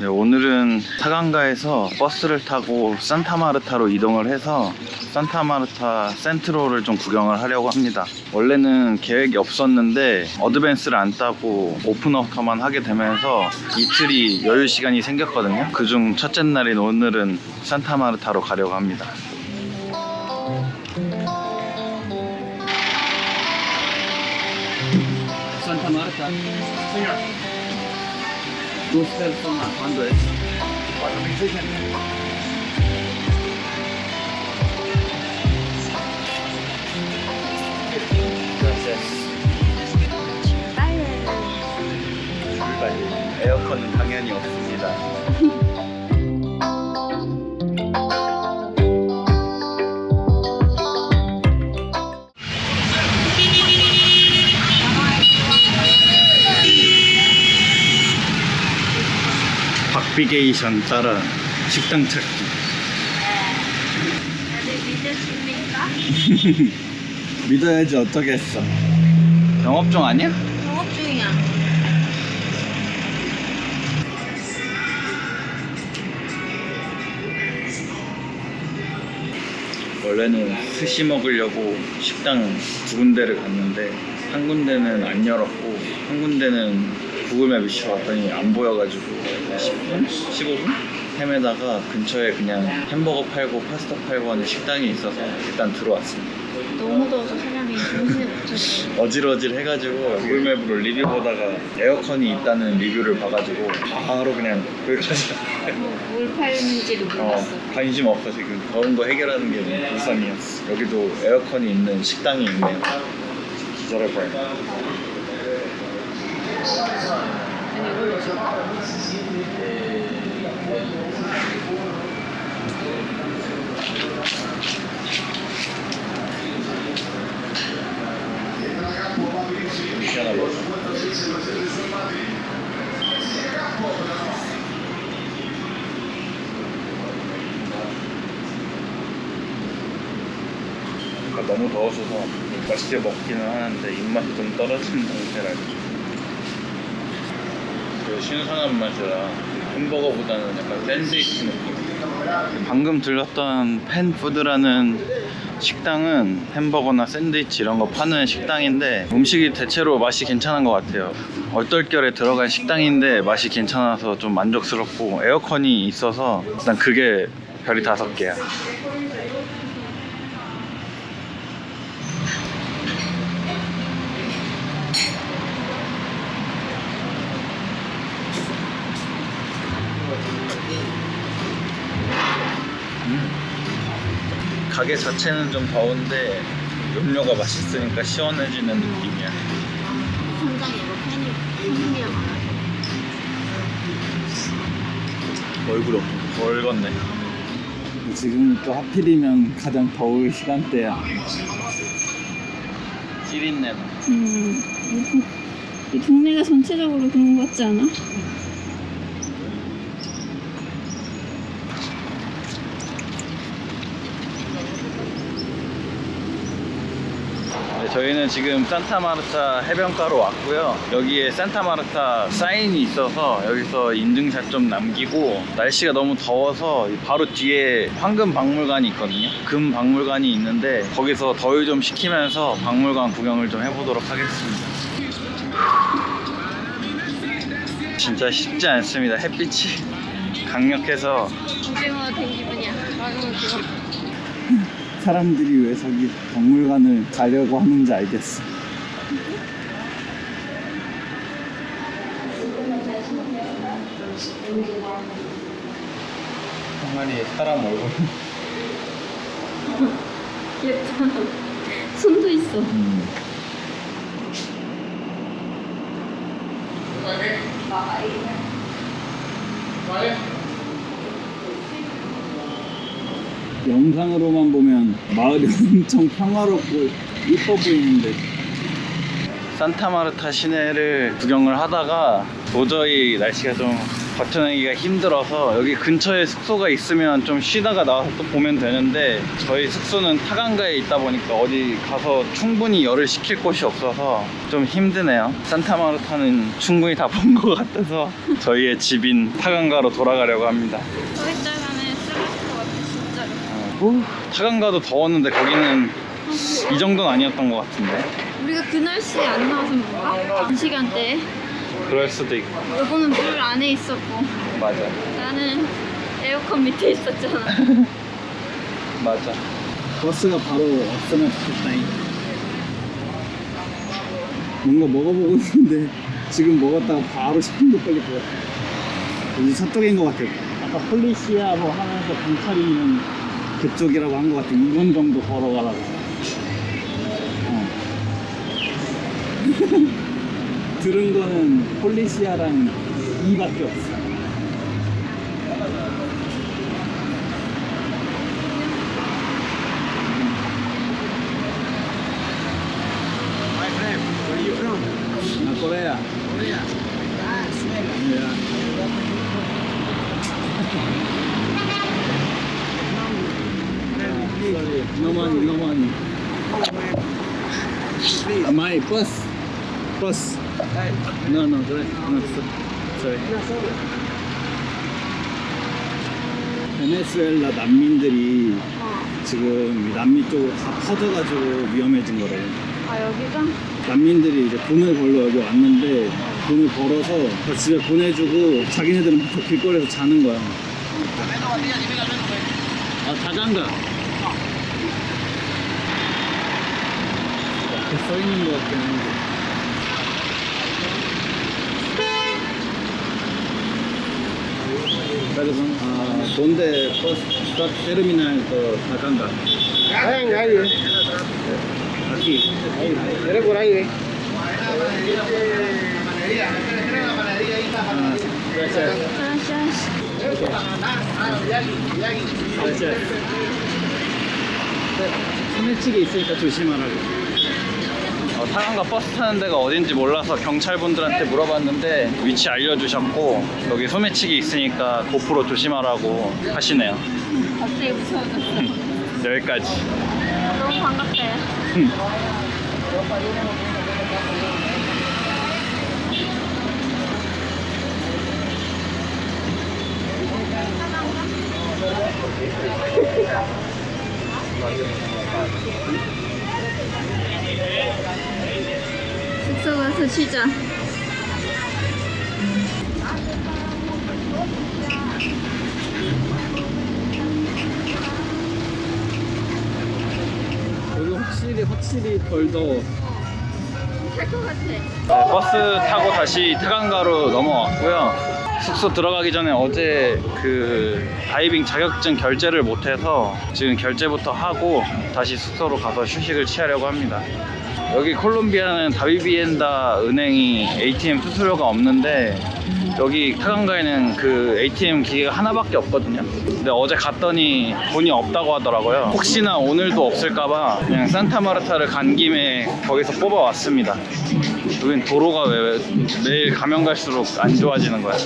네, 오늘은 타강가에서 버스를 타고 산타마르타로 이동을 해서 산타마르타 센트로를 좀 구경을 하려고 합니다. 원래는 계획이 없었는데 어드밴스를 안 따고 오픈워터만 하게 되면서 이틀이 여유 시간이 생겼거든요. 그중 첫째 날인 오늘은 산타마르타로 가려고 합니다. Santa ¿Cuándo es? Gracias. 출발. 에어컨은 당연히 없습니다. 박비게이션 따라 식당 찾기. 다들 믿으십니까? 믿어야지 어쩌겠어. 영업 중 아니야? 영업 중이야. 원래는 스시 먹으려고 식당 두 군데를 갔는데 한 군데는 안 열었고 한 군데는 구글 맵이 쳐봤더니 안 보여가지고 10분? 15분? 헤매다가 근처에 그냥 햄버거 팔고 파스타 팔고 하는 식당이 있어서 일단 들어왔습니다. 너무 더워서 정신을 못 차리고. 어질어질 해가지고 구글 맵으로 리뷰 보다가 에어컨이 있다는 리뷰를 봐가지고 바로 그냥 거기 가자. 뭘 팔는지도 어, 몰랐어. 관심 없어 지금 더운 거 해결하는 게 우선이었어 여기도 에어컨이 있는 식당이 있네요 기다려봐요 그러니까 너무 더워서 맛있게 먹기는 하는데 입맛이 좀 떨어지는 상태라서. 그 신선한 맛이라 햄버거보다는 약간 샌드위치 느낌. 방금 들렀던 팬푸드라는 식당은 햄버거나 샌드위치 이런 거 파는 식당인데 음식이 대체로 맛이 괜찮은 것 같아요. 얼떨결에 들어간 식당인데 맛이 괜찮아서 좀 만족스럽고 에어컨이 있어서 일단 그게 별이 다섯 개야 가게 자체는 좀 더운데 음료가 맛있으니까 시원해지는 느낌이야. 팬이 많아서. 얼굴 벌겋네. 지금 또 하필이면 가장 더울 시간대야. 찌린 내 나. 음. 이 동네가 전체적으로 그런 것 같지 않아? 네, 저희는 지금 산타마르타 해변가로 왔고요. 여기에 산타마르타 사인이 있어서 여기서 인증샷 좀 남기고 날씨가 너무 더워서 바로 뒤에 황금 박물관이 있거든요. 금 박물관이 있는데 거기서 더위 좀 식히면서 박물관 구경을 좀 해보도록 하겠습니다. 진짜 쉽지 않습니다. 햇빛이 강력해서 오징어 된 기분이야. 사람들이 왜 저기 박물관을 가려고 하는지 알겠어. 항아리에 사람 얼굴. 귀엽잖아. 손도 있어. 음. 영상으로만 보면 마을이 엄청 평화롭고 이뻐 보이는데 산타마르타 시내를 구경을 하다가 도저히 날씨가 좀 버텨내기가 힘들어서 여기 근처에 숙소가 있으면 좀 쉬다가 나와서 또 보면 되는데 저희 숙소는 타강가에 있다 보니까 어디 가서 충분히 열을 식힐 곳이 없어서 좀 힘드네요. 산타마르타는 충분히 다 본 것 같아서 저희의 집인 타강가로 돌아가려고 합니다. 소액자간에 쓰고 싶을 것 같아 진짜로. 오, 타강가도 더웠는데 거기는 이 정도는 아니었던 것 같은데. 우리가 그 날씨에 안 나와서 그런가? 이 시간대에. 그럴 수도 있고. 여보는 물 안에 있었고. 맞아. 나는 에어컨 밑에 있었잖아. 맞아. 버스가 바로 왔으면 좋겠다잉. 뭔가 먹어보고 있는데 지금 먹었다가 바로 10분도 걸릴 것 같아 여기 저쪽인 것 같아 아까 폴리시아 뭐 하면서 경찰이 있는 그쪽이라고 한 것 같아 2분 정도 걸어가라고 어. 들은 거는 폴리시아랑 2밖에 없어? 나 코레아. Ah, swell. 야. Sorry, no money, no money. Please. My bus, bus. Hey. No, no, sorry, no, sorry. 베네수엘라 난민들이 어. 지금 이 남미 쪽으로 다 퍼져가지고 위험해진 거래요. 아 여기가? 난민들이 이제 돈을 벌러 여기 왔는데 돈을 벌어서 다 집에 보내주고 자기네들은 저 길거리에서 자는 거야. 아 자장가. 이렇게 써 있는 것 같긴 한데. Perdón, ah, ¿dónde pues, está terminal de Tacanga? Ahí, ahí. Aquí. Era por ahí, eh. Ah, gracias. 짜샤. gracias. 소매치기 있으니까 조심하라고. 어, 타강가 버스 타는 데가 어딘지 몰라서 경찰분들한테 물어봤는데 위치 알려주셨고 여기 소매치기 있으니까 고프로 조심하라고 하시네요. 갑자기 무서워졌어. 여기까지. 너무. 야. 숙 쉬자. 여기 확실히 확실히 덜 더워. 살것 같아. 네, 버스 타고 다시 태강가로 넘어왔고요. 숙소 들어가기 전에 어제 그 다이빙 자격증 결제를 못해서 지금 결제부터 하고 다시 숙소로 가서 휴식을 취하려고 합니다. 여기 콜롬비아는 다비비엔다 은행이 ATM 수수료가 없는데 여기 타강가에는 그 ATM 기계가 하나밖에 없거든요. 근데 어제 갔더니 돈이 없다고 하더라고요. 혹시나 오늘도 없을까봐 그냥 산타마르타를 간 김에 거기서 뽑아왔습니다. 여긴 도로가 왜 매일 가면 갈수록 안 좋아지는 거야.